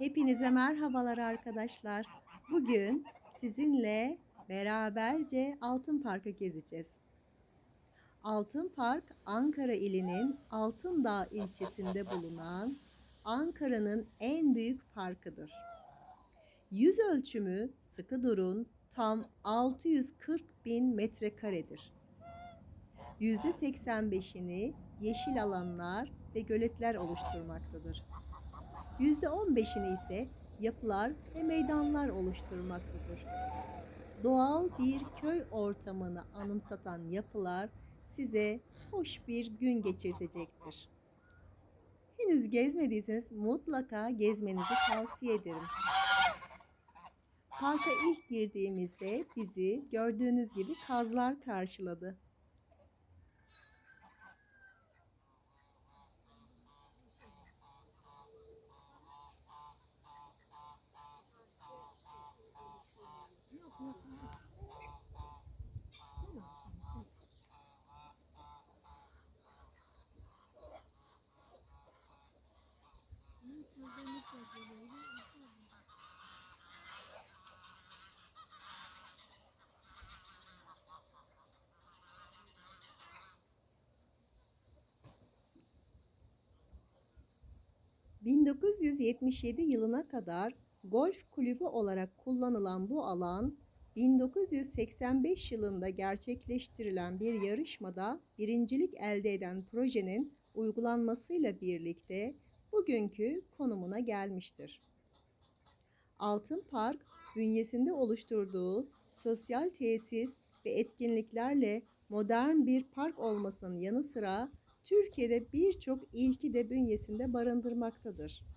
Hepinize merhabalar arkadaşlar. Bugün sizinle beraberce Altın Park'ı gezeceğiz. Altın Park, Ankara ilinin Altındağ ilçesinde bulunan Ankara'nın en büyük parkıdır. Yüz ölçümü sıkı durun tam 640 bin metrekaredir. %85'ini yeşil alanlar ve göletler oluşturmaktadır. %15'ini ise yapılar ve meydanlar oluşturmaktadır. Doğal bir köy ortamını anımsatan yapılar size hoş bir gün geçirtecektir. Henüz gezmediyseniz mutlaka gezmenizi tavsiye ederim. Parka ilk girdiğimizde bizi gördüğünüz gibi kazlar karşıladı. ...1977 yılına kadar golf kulübü olarak kullanılan bu alan 1985 yılında gerçekleştirilen bir yarışmada birincilik elde eden projenin uygulanmasıyla birlikte bugünkü konumuna gelmiştir. Altın Park bünyesinde oluşturduğu sosyal tesis ve etkinliklerle modern bir park olmasının yanı sıra Türkiye'de birçok ilki de bünyesinde barındırmaktadır.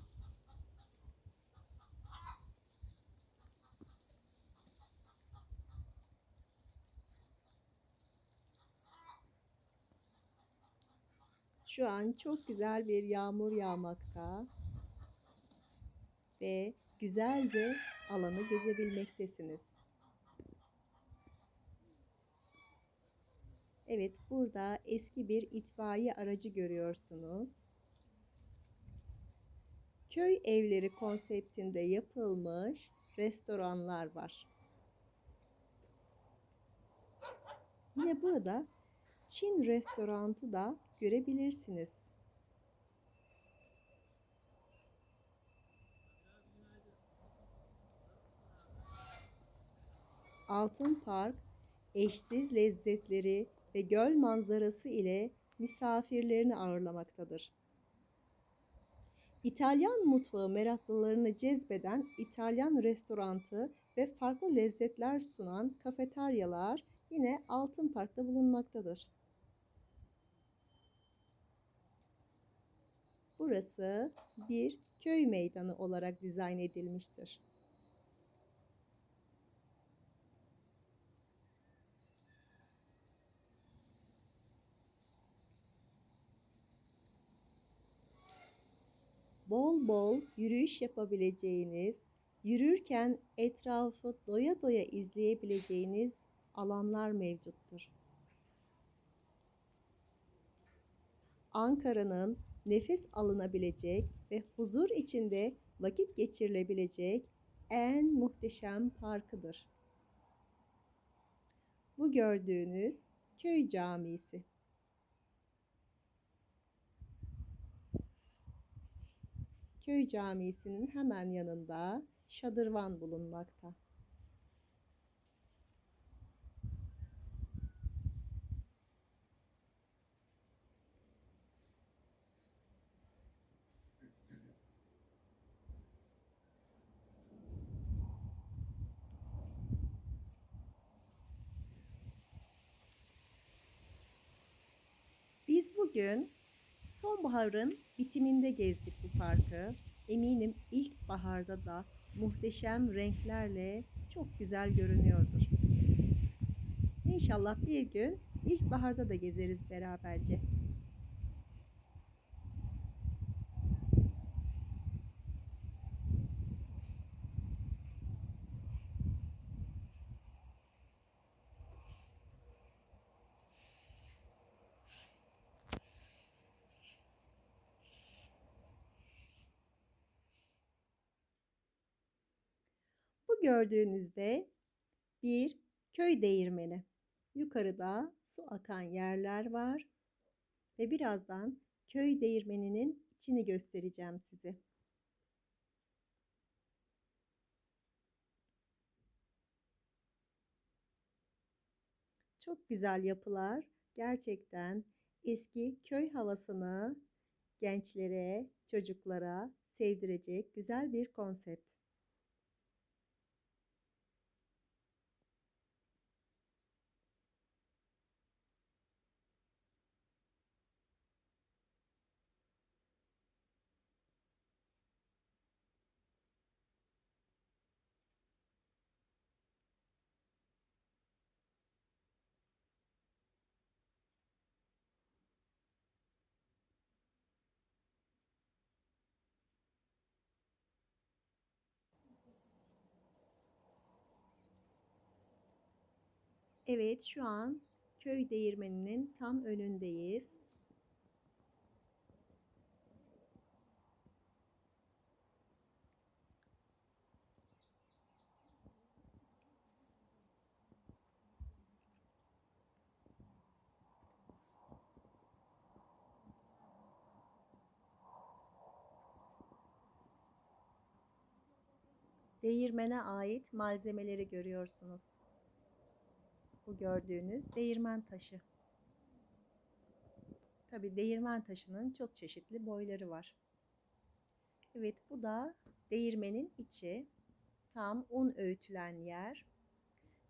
Şu an çok güzel bir yağmur yağmakta ve güzelce alanı gezebilmektesiniz. Evet, burada eski bir itfaiye aracı görüyorsunuz. Köy evleri konseptinde yapılmış restoranlar var. Yine burada Çin restoranı da görebilirsiniz. Altın Park eşsiz lezzetleri ve göl manzarası ile misafirlerini ağırlamaktadır. İtalyan mutfağı meraklılarını cezbeden İtalyan restorantı ve farklı lezzetler sunan kafeteryalar yine Altın Park'ta bulunmaktadır. Burası bir köy meydanı olarak dizayn edilmiştir. Bol bol yürüyüş yapabileceğiniz, yürürken etrafı doya doya izleyebileceğiniz alanlar mevcuttur. Ankara'nın nefes alınabilecek ve huzur içinde vakit geçirilebilecek en muhteşem parkıdır. Bu gördüğünüz köy camisi. Köy camisinin hemen yanında şadırvan bulunmakta. Biz bugün sonbaharın bitiminde gezdik bu parkı. Eminim ilkbaharda da muhteşem renklerle çok güzel görünüyordur. İnşallah bir gün ilkbaharda da gezeriz beraberce. Gördüğünüzde bir köy değirmeni. Yukarıda su akan yerler var ve birazdan köy değirmeninin içini göstereceğim size. Çok güzel yapılar. Gerçekten eski köy havasını gençlere, çocuklara sevdirecek güzel bir konsept. Evet, şu an köy değirmeninin tam önündeyiz. Değirmene ait malzemeleri görüyorsunuz. Bu gördüğünüz değirmen taşı. Tabi değirmen taşının çok çeşitli boyları var. Evet bu da değirmenin içi. Tam un öğütülen yer.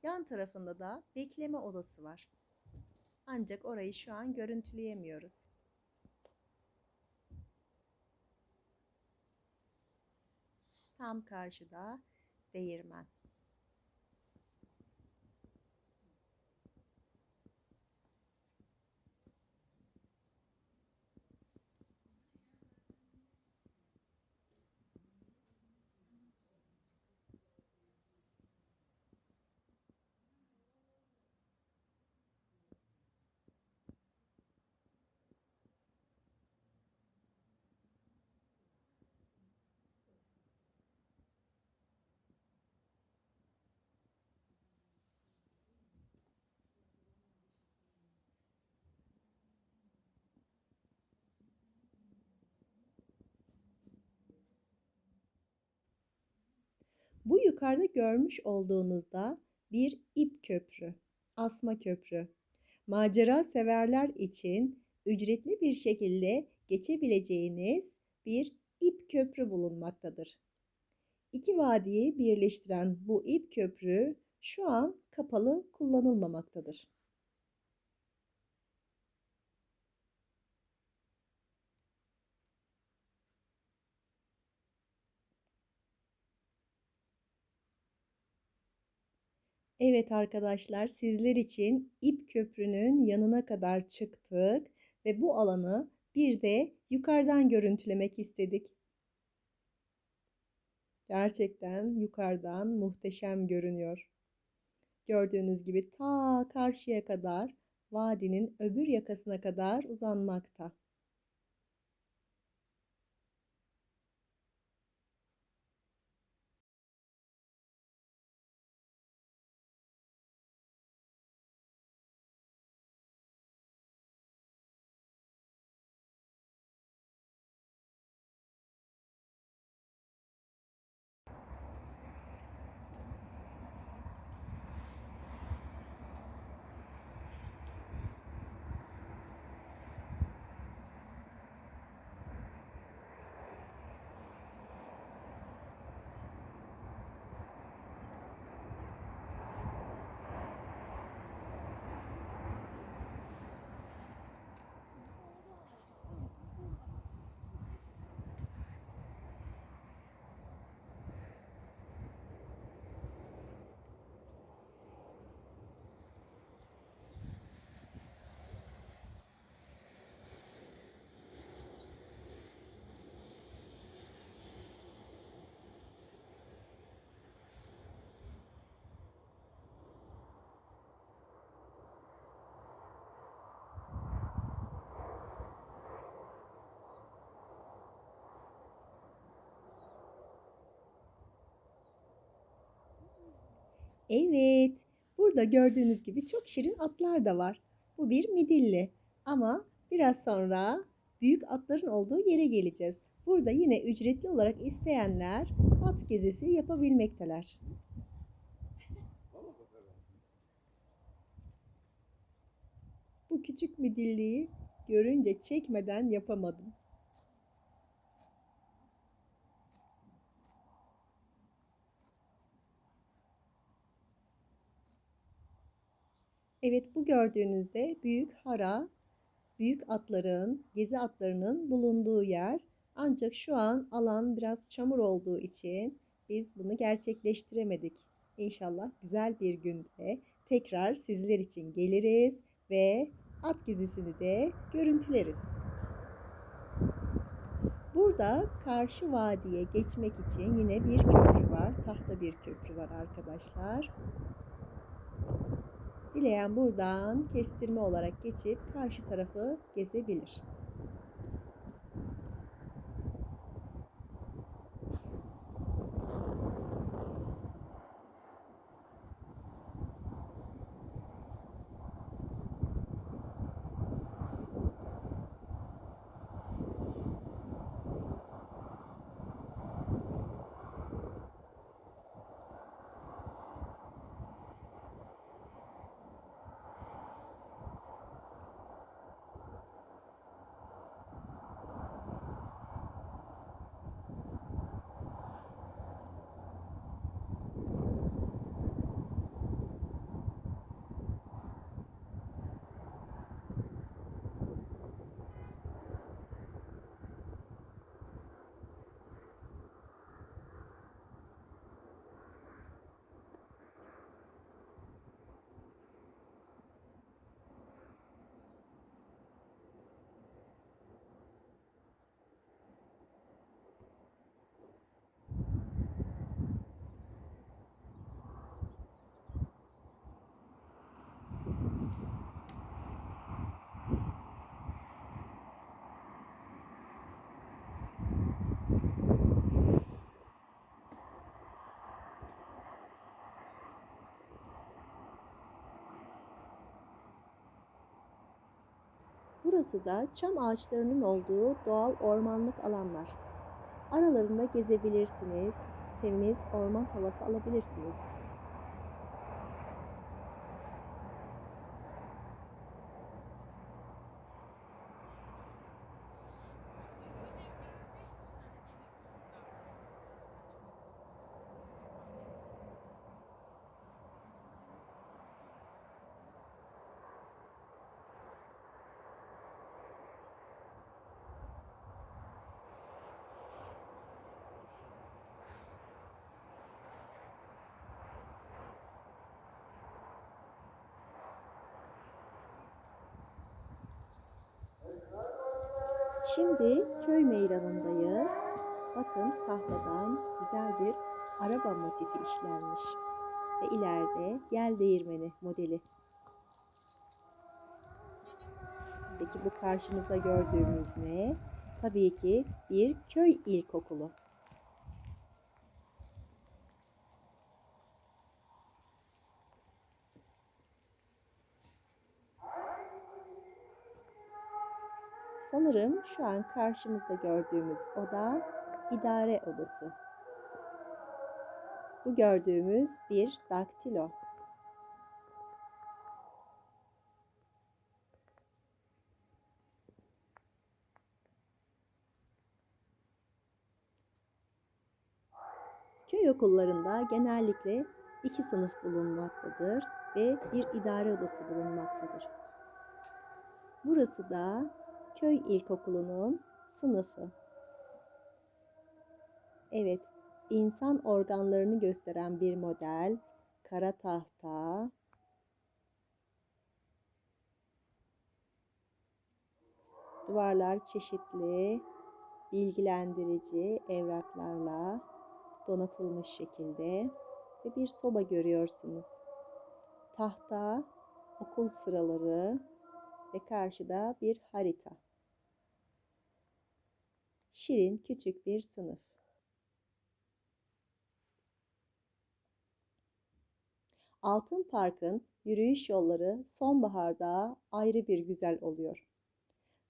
Yan tarafında da bekleme odası var. Ancak orayı şu an görüntüleyemiyoruz. Tam karşıda değirmen. Bu yukarıda görmüş olduğunuzda bir ip köprü, asma köprü. Macera severler için ücretli bir şekilde geçebileceğiniz bir ip köprü bulunmaktadır. İki vadiyi birleştiren bu ip köprü şu an kapalı kullanılmamaktadır. Evet arkadaşlar sizler için ip köprünün yanına kadar çıktık ve bu alanı bir de yukarıdan görüntülemek istedik. Gerçekten yukarıdan muhteşem görünüyor. Gördüğünüz gibi ta karşıya kadar vadinin öbür yakasına kadar uzanmakta. Evet, burada gördüğünüz gibi çok şirin atlar da var. Bu bir midilli ama biraz sonra büyük atların olduğu yere geleceğiz. Burada yine ücretli olarak isteyenler at gezisi yapabilmekteler. Bu küçük midilliyi görünce çekmeden yapamadım. Evet bu gördüğünüzde büyük hara, büyük atların, gezi atlarının bulunduğu yer. Ancak şu an alan biraz çamur olduğu için biz bunu gerçekleştiremedik. İnşallah güzel bir günde tekrar sizler için geliriz ve at gezisini de görüntüleriz. Burada karşı vadiye geçmek için yine bir köprü var. Tahta bir köprü var arkadaşlar. Dileyen buradan kestirme olarak geçip karşı tarafı gezebilir. Burası da çam ağaçlarının olduğu doğal ormanlık alanlar. Aralarında gezebilirsiniz, temiz orman havası alabilirsiniz. Şimdi köy meydanındayız. Bakın tahtadan güzel bir araba motifi işlenmiş. Ve ileride yel değirmeni modeli. Peki bu karşımızda gördüğümüz ne? Tabii ki bir köy ilkokulu. Sanırım şu an karşımızda gördüğümüz oda idare odası. Bu gördüğümüz bir daktilo. Köy okullarında genellikle iki sınıf bulunmaktadır ve bir idare odası bulunmaktadır. Burası da köy ilkokulunun sınıfı. Evet, insan organlarını gösteren bir model, kara tahta, duvarlar çeşitli bilgilendirici evraklarla donatılmış şekilde ve bir soba görüyorsunuz. Tahta, okul sıraları ve karşıda bir harita. Şirin küçük bir sınıf. Altın Park'ın yürüyüş yolları sonbaharda ayrı bir güzel oluyor.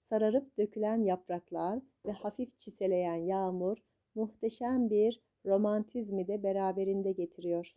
Sararıp dökülen yapraklar ve hafif çiseleyen yağmur muhteşem bir romantizmi de beraberinde getiriyor.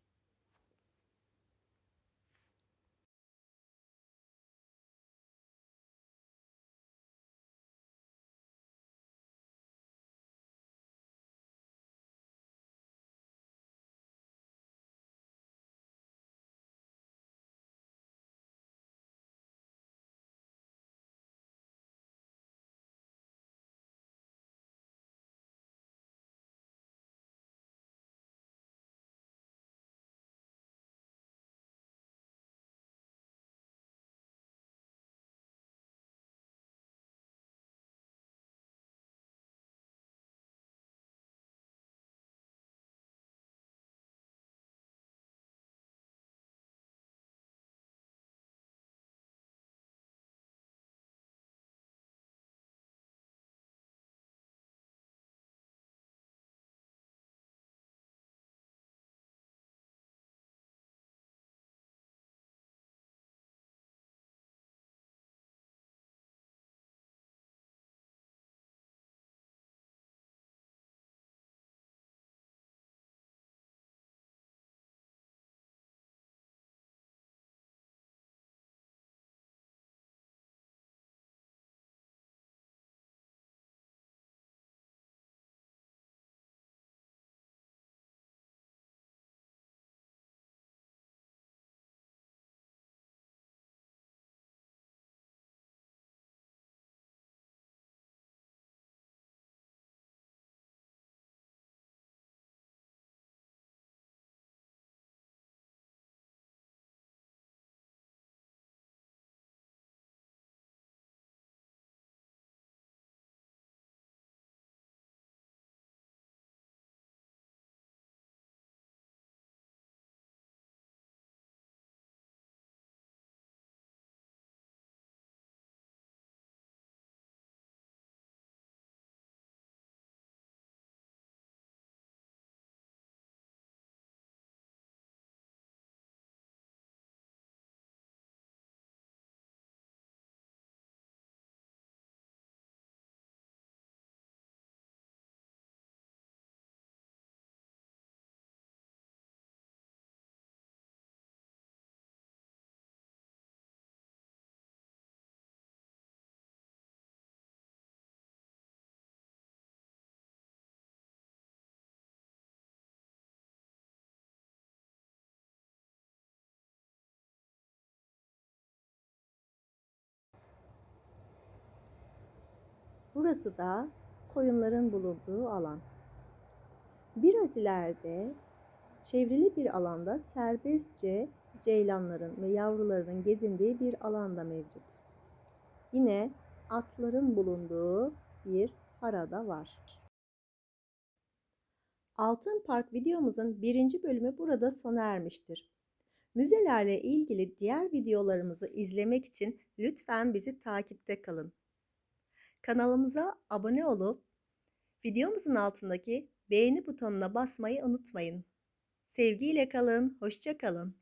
Burası da koyunların bulunduğu alan. Biraz ileride çevrili bir alanda serbestçe ceylanların ve yavrularının gezindiği bir alan da mevcut. Yine atların bulunduğu bir parada var. Altın Park videomuzun birinci bölümü burada sona ermiştir. Müzelerle ilgili diğer videolarımızı izlemek için lütfen bizi takipte kalın. Kanalımıza abone olup videomuzun altındaki beğeni butonuna basmayı unutmayın. Sevgiyle kalın, hoşça kalın.